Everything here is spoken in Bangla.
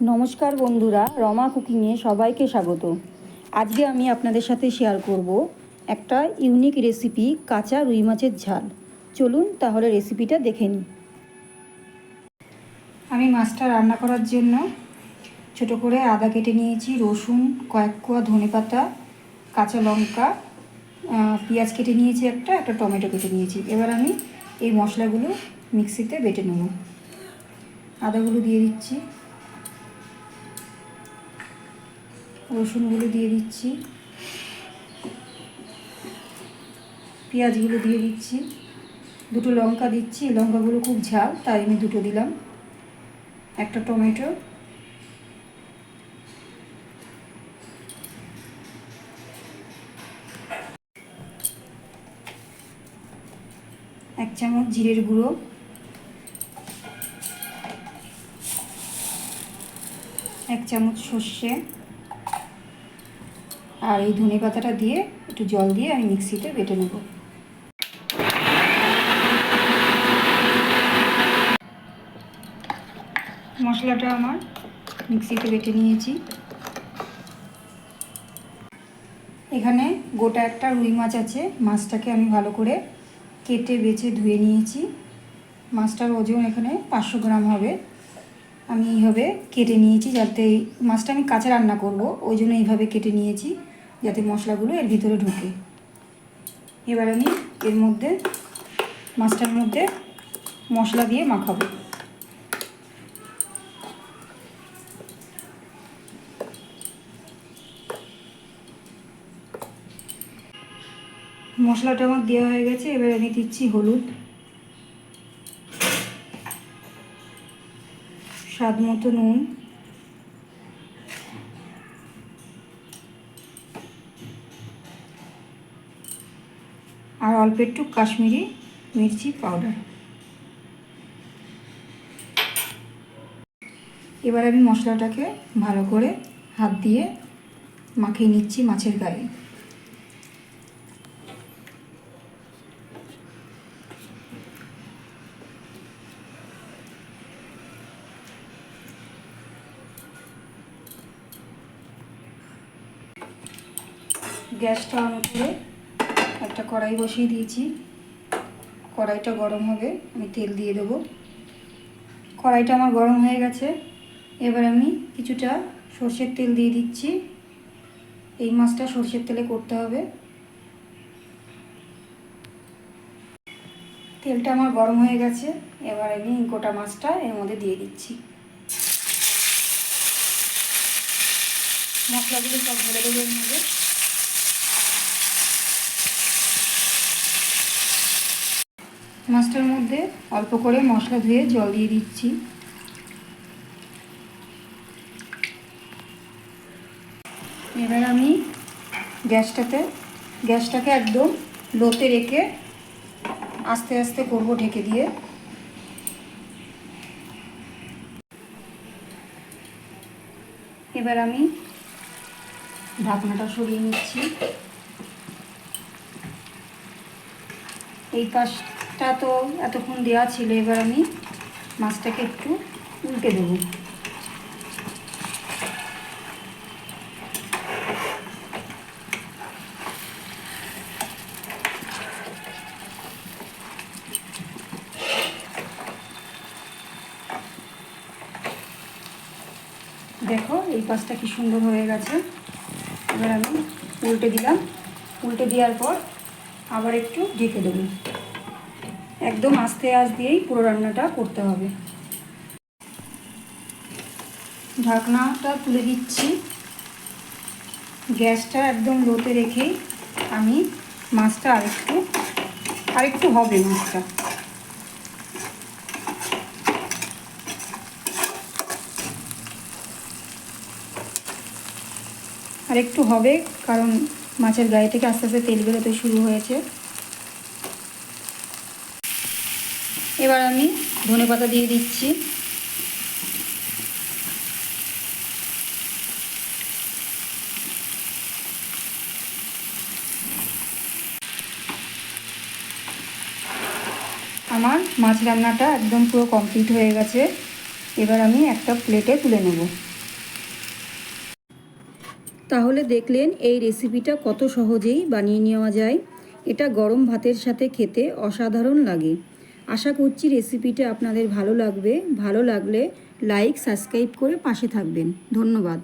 নমস্কার বন্ধুরা, রমা কুকিংয়ে সবাইকে স্বাগত। আজকে আমি আপনাদের সাথে শেয়ার করব একটা ইউনিক রেসিপি কাঁচা রুই মাছের ঝাল। চলুন তাহলে রেসিপিটা দেখে নিই। আমি মাছটা রান্না করার জন্য ছোট করে আদা কেটে নিয়েছি, রসুন, কয়েক কোয়া ধনে পাতা, কাঁচা লঙ্কা পেঁয়াজ কেটে নিয়েছি একটা একটা টমেটো কেটে নিয়েছি। এবার আমি এই মশলাগুলো মিক্সিতে বেটে নেব। আদাগুলো দিয়ে দিচ্ছি। রসুনগুলো দিয়ে দিচ্ছি। পেঁয়াজগুলো দিয়ে দিচ্ছি। দুটো লঙ্কা দিচ্ছি। লঙ্কাগুলো খুব ঝাল, তাই আমি দুটো দিলাম। একটা টমেটো। এক চামচ জিরের গুঁড়ো। এক চামচ সর্ষে। আর এই ধনে পাতাটা দিয়ে একটু জল দিয়ে আমি মিক্সিতে বেটে নেব। মশলাটা আমার মিক্সিতে বেটে নিয়েছি। এখানে গোটা একটা রুই মাছ আছে, মাছটাকে আমি ভালো করে কেটে বেছে ধুয়ে নিয়েছি। মাছটার ওজন এখানে পাঁচশো গ্রাম হবে। আমি এইভাবে কেটে নিয়েছি যাতে মাছটা আমি কাঁচা রান্না করব, ওই জন্য এইভাবে কেটে নিয়েছি। যাতে মশলাগুলো এর ভিতরে ঢোকে। এবার আমি এর মধ্যে, মাছটার মধ্যে মশলা দিয়ে মাখাবো। মশলাটা আমার দেওয়া হয়ে গেছে, এবার আমি দিচ্ছি হলুদ। স্বাদ মতো নুন। আর অল্প একটু কাশ্মীরি মির্চি পাউডার এবার আমি মশলাটাকে ভালো করে হাত দিয়ে মাখিয়ে নিচ্ছি মাছের গায়ে। গ্যাসটা অন করে একটা কড়াই বসিয়ে দিয়েছি। কড়াইটা গরম হবে, আমি তেল দিয়ে দেবো। কড়াইটা আমার গরম হয়ে গেছে। এবার আমি কিছুটা সর্ষের তেল দিয়ে দিচ্ছি। এই মাছটা সর্ষের তেলে করতে হবে। তেলটা আমার গরম হয়ে গেছে। এবার আমি গোটা মাছটা এর মধ্যে দিয়ে দিচ্ছি। মশলাগুলো সব ভরে দেবো এর মধ্যে। মাছটার মধ্যে অল্প করে মশলা ধুয়ে জল দিয়ে দিচ্ছি। এবার আমি গ্যাসটাতে, গ্যাসটাকে একদম লোতে রেখে আস্তে আস্তে করব ঢেকে দিয়ে। এবার আমি ঢাকনাটা সরিয়ে নিচ্ছি। এই পাশটা তো এতক্ষণ দেওয়া ছিল, এবার আমি মাছটাকে একটু উল্টে দেবো। দেখো, এই পাশটা কি সুন্দর হয়ে গেছে। এবার আমি উল্টে দিলাম। উল্টে দেওয়ার পর আবার একটু ঢেকে দেবো। একদম আস্তে আস্তে দিয়েই পুরো রান্নাটা করতে হবে। ঢাকনাটা তুলে দিচ্ছি। গ্যাসটা একদম লোতে রেখেই আমি মাছটা আরেকটু আরেকটু হবে মাছটা। আরেকটু হবে কারণ মাছের গায়ে থেকে আস্তে আস্তে তেল বেরোতে শুরু হয়েছে। এবার আমি ধনে পাতা দিয়ে দিচ্ছি। আমার মাছ রান্নাটা একদম পুরো কমপ্লিট হয়ে গেছে। এবার আমি একটা প্লেটে তুলে নেব। তাহলে দেখলেন এই রেসিপিটা কত সহজেই বানিয়ে নেওয়া যায়। এটা গরম ভাতের সাথে খেতে অসাধারণ লাগে। আশা করছি রেসিপিটা আপনাদের ভালো লাগবে। ভালো লাগলে লাইক সাবস্ক্রাইব করে পাশে থাকবেন। ধন্যবাদ।